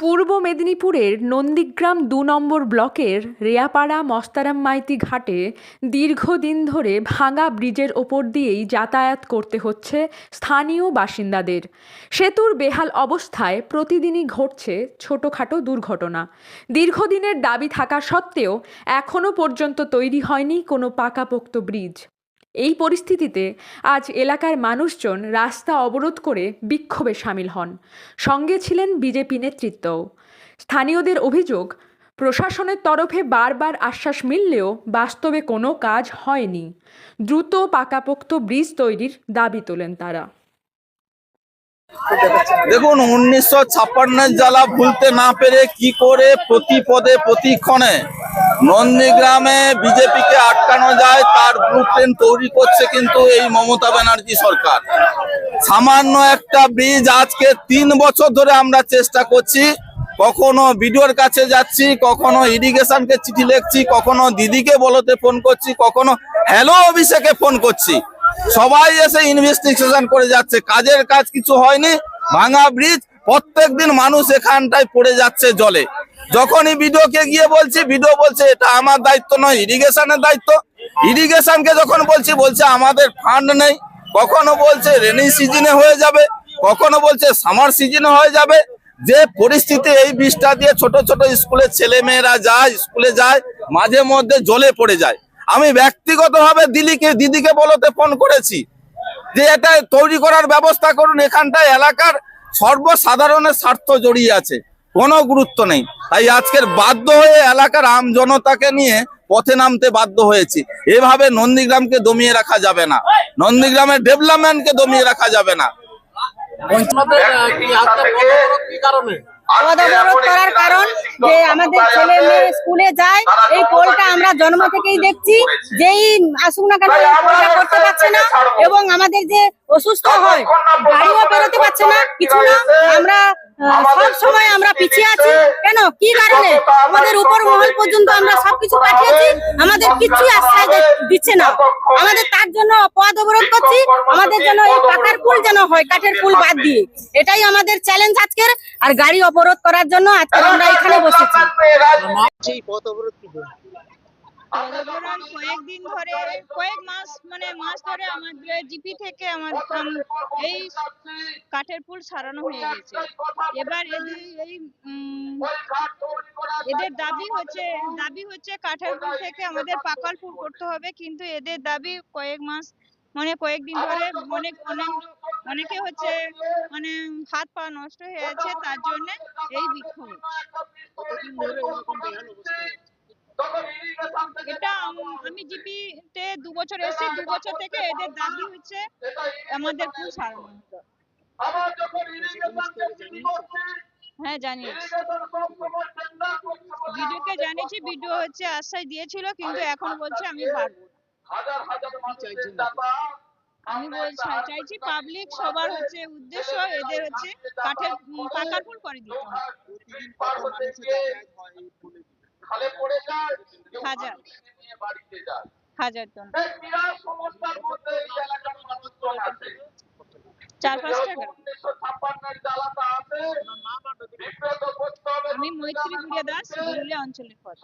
পূর্ব মেদিনীপুরের নন্দীগ্রাম দু নম্বর ব্লকের রেয়াপাড়া মস্তারাম মাইতি ঘাটে দীর্ঘদিন ধরে ভাঙা ব্রিজের ওপর দিয়েই যাতায়াত করতে হচ্ছে স্থানীয় বাসিন্দাদের। সেতুর বেহাল অবস্থায় প্রতিদিনই ঘটছে ছোটোখাটো দুর্ঘটনা। দীর্ঘদিনের দাবি থাকা সত্ত্বেও এখনও পর্যন্ত তৈরি হয়নি কোনো পাকাপোক্ত ব্রিজ। এই পরিস্থিতিতে আজ এলাকার মানুষজন রাস্তা অবরোধ করে বিক্ষোভে সামিল হন। সঙ্গে ছিলেন বিজেপি নেতৃত্বও। স্থানীয়দের অভিযোগ, প্রশাসনের তরফে বারবার আশ্বাস মিললেও বাস্তবে কোনো কাজ হয়নি। দ্রুত পাকাপোক্ত ব্রিজ তৈরির দাবি তোলেন তারা। দেখুন, উনিশশো ছাপ্পান্নের জ্বালা ভুলতে না পেরে কি করে প্রতি পদে প্রতিক্ষণে নন্দীগ্রামে বিজেপিকে আটকানো যায়, তার ব্লু তৈরি করছে কিন্তু এই মমতা ব্যানার্জি সরকার। সামান্য একটা ব্রিজ আজকে তিন বছর ধরে আমরা চেষ্টা করছি, কখনো বিডিওর কাছে যাচ্ছি, কখনো ইরিগেশনকে চিঠি লিখছি, কখনো দিদিকে বলতে ফোন করছি, কখনো হ্যালো অভিষেকে ফোন করছি। সবাই এসে ইনভেস্টিগেশন করে যাচ্ছে। কাজের কাজ কিছু হয়নি, ভাঙা ব্রিজ প্রত্যেকদিন মানুষ এখানটায় পড়ে যাচ্ছে জলে। যখনই বিডিওকে গিয়ে বলছি, বিডিও বলছে, এটা আমার দায়িত্ব নয় ইরিগেশনের দায়িত্ব। ইরিগেশনকে যখন বলছি, বলছে, আমাদের ফান্ড নেই। কখনো বলছে রেনি সিজনে হয়ে যাবে। কখনো বলছে সামার সিজনে হয়ে যাবে। যে পরিস্থিতি এই বীজটা দিয়ে ছোট ছোট স্কুলের ছেলে মেয়েরা যায়, স্কুলে যায়, মাঝে মধ্যে জলে পড়ে যায়। আমি ব্যক্তিগতভাবে দিদিকে দিদিকে বলতে ফোন করেছি যে এটা তৈরি করার ব্যবস্থা করুন, এখানটায় এলাকার সর্বসাধারণের স্বার্থ জড়িয়ে আছে, কোনো গুরুত্ব নেই। তাই আজকের বাধ্য হয়ে এলাকার আম জনতাকে নিয়ে পথে নামতে বাধ্য হয়েছি। এভাবে নন্দীগ্রামকে দমিয়ে রাখা যাবে না। নন্দীগ্রামের ডেভেলপমেন্টকে দমিয়ে রাখা যাবে না। কারণে? করার কারণ যে আমাদের ছেলে মেয়ে স্কুলে যায় এই পোলটা আমরা জন্ম থেকেই দেখছি যেই আসুক না কেন পোলটা করতে পারছে না এবং আমাদের যে অসুস্থ হয় গাড়িও বেরোতে পারছে না কিছু না আমরা সব সময় আমরা পিছিয়ে আছি। কেন? কি কারণে? আমাদের উপর মহল পর্যন্ত আমরা সবকিছু পাঠিয়েছি। আমাদের কিছুই আশ্রয় দিচ্ছে না। আমাদের তার জন্য পদ অবরোধ করছি। আমাদের জন্য এই পাকার পুল যেন হয় কাঠের পুল বাদ দিয়ে। এটাই আমাদের চ্যালেঞ্জ আজকের। আর গাড়ি অবরোধ করার জন্য আজকে আমরা এখানে বসেছি। পথ অবরোধ কি কয়েকদিন ধরে, কয়েক মাস মানে মাস ধরে আমাদের জিপি থেকে আমার এই কাঠের পুল সারানো হয়ে গেছে। এবার এই এদের দাবি হচ্ছে দাবি হচ্ছে কাঠের পুল থেকে আমাদের পাকাল পুল করতে হবে, কিন্তু এদের দাবি কয়েক মাস মানে কয়েকদিন ধরে অনেক অনেক, অনেকে হচ্ছে মানে হাত পা নষ্ট হয়ে আছে, তার জন্য এই বিক্ষোভ। এটা আমি জিপি তে দু বছর এসেছি দু বছর থেকে এদের দাবি হচ্ছে আমাদের পুল সারানো হ্যাঁ জানিয়েছি। ভিডিওকে জানিয়েছি ভিডিও হচ্ছে আশ্বাস দিয়েছিল কিন্তু এখন বলছে আমি পারব আমি বলছি চাইছি পাবলিক সবার হচ্ছে উদ্দেশ্য এদের হচ্ছে কাঠের পাকার পুল করে দিতে হবে। প্রতিদিন পড়ে যায়? হাজার। চার ডকুমেন্ট আমি মৈত্রী গুড়িয়া দাস অঞ্চলের পর